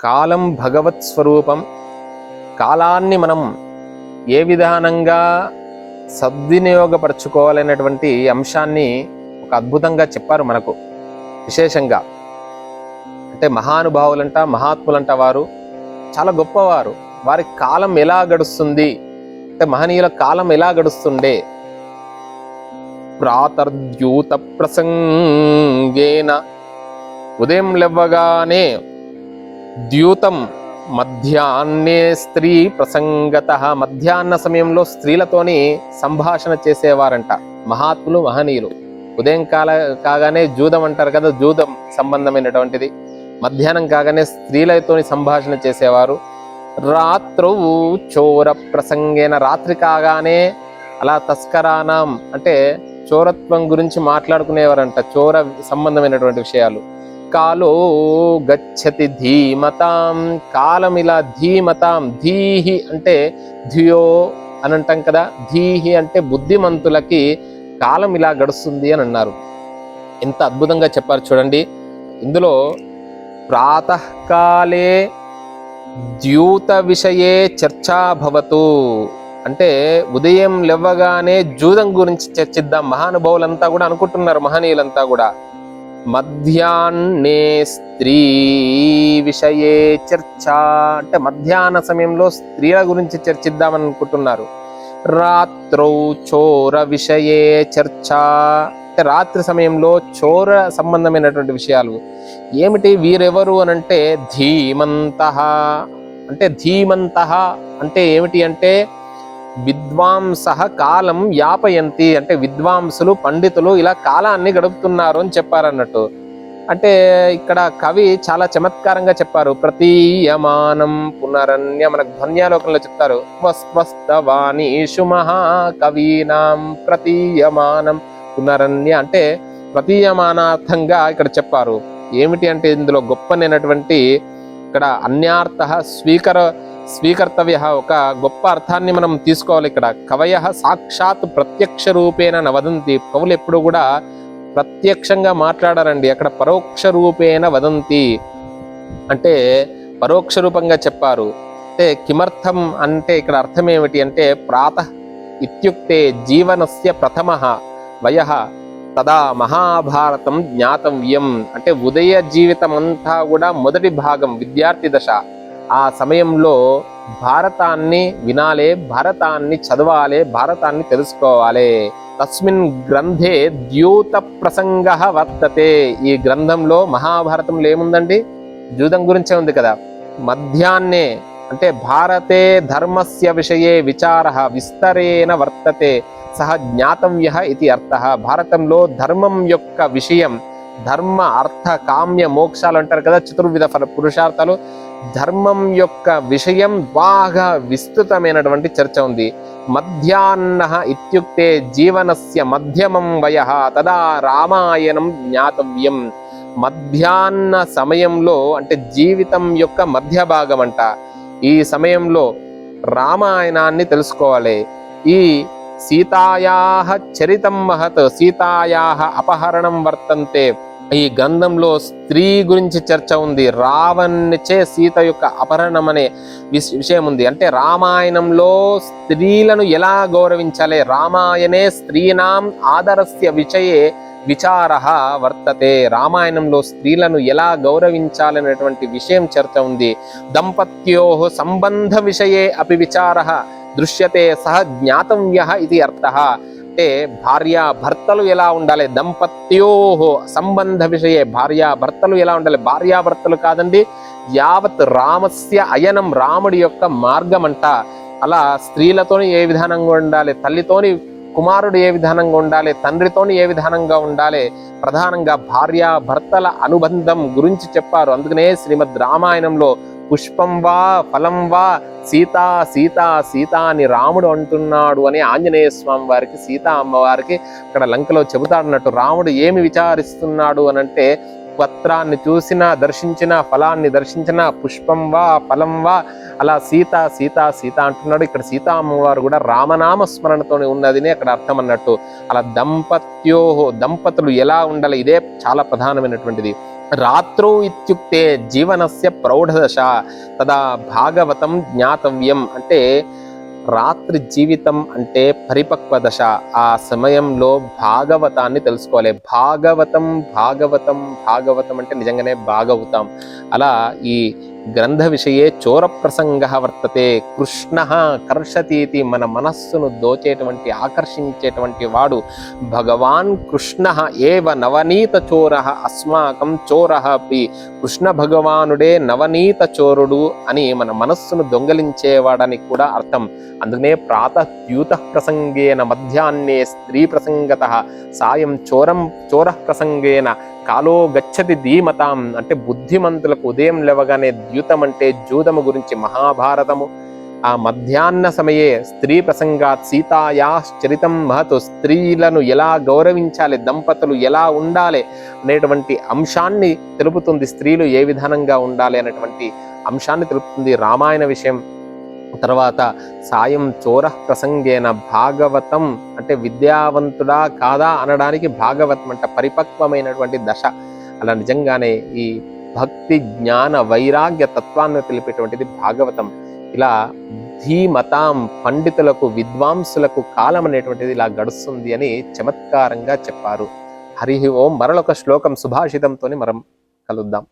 కాలం భగవత్ స్వరూపం. కాలాన్ని మనం ఏ విధానంగా సద్వినియోగపరచుకోవాలనేటువంటి అంశాన్ని ఒక అద్భుతంగా చెప్పారు మనకు. విశేషంగా అంటే మహానుభావులంట మహాత్ములంట వారు చాలా గొప్పవారు. వారి కాలం ఎలా గడుస్తుంది? అంటే మహనీయుల కాలం ఎలా గడుస్తుండే? ప్రాతర్ద్యూత ప్రసంగేన ఉదయం లెవ్వగానే ద్యూతం మధ్యాహ్నే స్త్రీ ప్రసంగత. మధ్యాహ్న సమయంలో స్త్రీలతోని సంభాషణ చేసేవారంట. మహాత్ములు మహనీయులు. ఉదయం కాల కాగానే జూదం అంటారు కదా జూదం సంబంధమైనటువంటిది. మధ్యాహ్నం కాగానే స్త్రీలతోని సంభాషణ చేసేవారు. రాత్రు చోర ప్రసంగేన రాత్రి కాగానే అలా తస్కరానం అంటే చోరత్వం గురించి మాట్లాడుకునేవారంట. చోర సంబంధమైనటువంటి విషయాలు. కాలో గచ్చతి ధీమతాం కాలం ఇలా ధీమతాం ధీహి అంటే ధియో అని అంటాం కదా ధీహి అంటే బుద్ధిమంతులకి కాలం ఇలా గడుస్తుంది అని అన్నారు. ఎంత అద్భుతంగా చెప్పారు చూడండి. ఇందులో ప్రాతకాలే ద్యూత విషయే చర్చాభవతు అంటే ఉదయం లేవగానే జూదం గురించి చర్చిద్దాం మహానుభావులంతా కూడా అనుకుంటున్నారు మహనీయులంతా కూడా. మధ్యాహ్నే స్త్రీ విషయే చర్చ అంటే మధ్యాహ్న సమయంలో స్త్రీల గురించి చర్చిద్దామని అనుకుంటున్నారు రాత్రౌ చోర విషయే చర్చ. అంటే రాత్రి సమయంలో చోర సంబంధమైనటువంటి విషయాలు. ఏమిటి? వీరెవరు అని అంటే ధీమంత. అంటే ధీమంత అంటే ఏమిటి అంటే విద్వాంస కాలం యాపయంతి. అంటే విద్వాంసులు పండితులు ఇలా కాలాన్ని గడుపుతున్నారు అని చెప్పారన్నట్టు. అంటే ఇక్కడ కవి చాలా చమత్కారంగా చెప్పారు. ప్రతీయమానం పునరన్య మనకు ధ్వన్యాలోకంలో చెప్తారు. స్వస్తవాణీషు మహాకవీనాం ప్రతీయమానం పునరన్య అంటే ప్రతీయమానార్థంగా ఇక్కడ చెప్పారు. ఏమిటి అంటే ఇందులో గొప్పనైనటువంటి ఇక్కడ అన్యార్థ స్వీకర స్వీకర్తవ్య ఒక గొప్ప అర్థాన్ని మనం తీసుకోవాలి ఇక్కడ. కవయ సాక్షాత్ ప్రత్యక్ష రూపేణ నవదంతి. కవులు ఎప్పుడు కూడా ప్రత్యక్షంగా మాట్లాడారండి. అక్కడ పరోక్ష రూపేణ వదంతి అంటే పరోక్ష రూపంగా చెప్పారు. అంటే కిమర్థం అంటే ఇక్కడ అర్థం ఏమిటి అంటే ప్రాత ఇత్యుక్తే జీవనస్య ప్రథమ. వయ తదా మహాభారతం జ్ఞాతవ్యం. అంటే ఉదయ జీవితం అంతా కూడా మొదటి భాగం విద్యార్థి దశ. ఆ సమయంలో భారతాన్ని వినాలే భారతాన్ని చదవాలే భారతాన్ని తెలుసుకోవాలి. తస్మిన్ గ్రంథే ద్యూత ప్రసంగ వర్తతే. ఈ గ్రంథంలో మహాభారతంలో ఏముందండి? జూదం గురించే ఉంది కదా. మధ్యాహ్నే అంటే భారతే ధర్మస్య విషయే విచార విస్తరేణ వర్తతే. సహ జ్ఞాతవ్య ఇది అర్థ. భారతంలో ధర్మం యొక్క విషయం ధర్మ అర్థ కామ్య మోక్షాలు అంటారు కదా చతుర్విధ ఫల పురుషార్థాలు. ధర్మం యొక్క విషయం బాగా విస్తృతమైనటువంటి చర్చ ఉంది. మధ్యాహ్న ఇత్యుక్తే జీవనస్య మధ్యమం వయ తదా రామాయణం జ్ఞాతవ్యం. మధ్యాహ్న సమయంలో అంటే జీవితం యొక్క మధ్య భాగం అంట. ఈ సమయంలో రామాయణాన్ని తెలుసుకోవాలి. ఈ సీతాయా చరితం మహత్ సీతాయా అపహరణం వర్తంతే. ఈ గ్రంథంలో స్త్రీ గురించి చర్చ ఉంది. రావణ్చే సీత యొక్క అపహరణం అనే విషయం ఉంది. అంటే రామాయణంలో స్త్రీలను ఎలా గౌరవించాలి? రామాయణే స్త్రీనాం ఆదరస్య విషయే విచార వర్తతే. రామాయణంలో స్త్రీలను ఎలా గౌరవించాలనేటువంటి విషయం చర్చ ఉంది. దంపత్యో సంబంధ విషయే అపి విచార దృశ్యతే సహ జ్ఞాతవ్య ఇది అర్థ. అంటే భార్యాభర్తలు ఎలా ఉండాలి? దంపత్యోహో సంబంధ విషయే. భార్యాభర్తలు ఎలా ఉండాలి? భార్యాభర్తలు కాదండి యావత్ రామస్య అయనం రాముడి యొక్క మార్గం అంట అలా స్త్రీలతోని ఏ విధానంగా ఉండాలి? తల్లితోని కుమారుడు ఏ విధానంగా ఉండాలి? తండ్రితోని ఏ విధానంగా ఉండాలి? ప్రధానంగా భార్యాభర్తల అనుబంధం గురించి చెప్పారు. అందుకనే శ్రీమద్ రామాయణంలో పుష్పం వా ఫలం వా సీతా సీతా సీతా అని రాముడు అంటున్నాడు అని ఆంజనేయ స్వామి వారికి సీతా అమ్మవారికి అక్కడ లంకలో చెబుతాడన్నట్టు రాముడు ఏమి విచారిస్తున్నాడు అని అంటే పత్రాన్ని చూసిన దర్శించిన ఫలాన్ని దర్శించిన పుష్పం వా ఫలం వా అలా సీత సీత సీత అంటున్నాడు. ఇక్కడ సీతా అమ్మవారు కూడా రామనామ స్మరణతోనే ఉన్నదిని అక్కడ అర్థం అన్నట్టు. అలా దంపత్యోహో దంపతులు ఎలా ఉండాలి? ఇదే చాలా ప్రధానమైనటువంటిది. రాత్రౌ ఇత్యుక్తే జీవనస్య ప్రౌఢదశ తదా భాగవతం జ్ఞాతవ్యం అంటే రాత్రి జీవితం అంటే పరిపక్వ దశ ఆ సమయంలో భాగవతాన్ని తెలుసుకోవాలి భాగవతం భాగవతం భాగవతం అంటే నిజంగానే బాగవుతాం అలా ఈ గ్రంథ చోరప్రసంగ వర్తతే కృష్ణ కర్షతీతి మన మనస్సును దోచేటువంటి ఆకర్షించేటువంటి వాడు భగవాన్ కృష్ణ ఏవ నవనీత చోర అస్మాకం చోర అపి కృష్ణ భగవానుడే నవనీత చోరుడు అని మన మనస్సును దొంగలించేవాడని కూడా అర్థం. అందుకనే ప్రాతద్యూత ప్రసంగేన మధ్యాహ్నే స్త్రీ ప్రసంగత సాయం చోరం చోర ప్రసంగేన కాలో గచ్చతి ధీమతాం. అంటే బుద్ధిమంతులకు ఉదయం లేవగానే ద్యూతం అంటే జూదము గురించి మహాభారతము. ఆ మధ్యాహ్న సమయే స్త్రీ ప్రసంగాత్ సీతాయాశ్చరితం మహతు. స్త్రీలను ఎలా గౌరవించాలి? దంపతులు ఎలా ఉండాలి? అనేటువంటి అంశాన్ని తెలుపుతుంది. స్త్రీలు ఏ విధానంగా ఉండాలి? అనేటువంటి అంశాన్ని తెలుపుతుంది రామాయణ విషయం. తర్వాత సాయం చోర ప్రసంగేన భాగవతం అంటే విద్యావంతుడా కాదా అనడానికి భాగవతం అంటే పరిపక్వమైనటువంటి దశ. అలా నిజంగానే ఈ భక్తి జ్ఞాన వైరాగ్య తత్వాన్ని తెలిపేటువంటిది భాగవతం. ఇలా ధీమతాం పండితులకు విద్వాంసులకు కాలం అనేటువంటిది ఇలా గడుస్తుంది అని చమత్కారంగా చెప్పారు. హరి ఓం మరొక శ్లోకం సుభాషితంతోని మనం కలుద్దాం.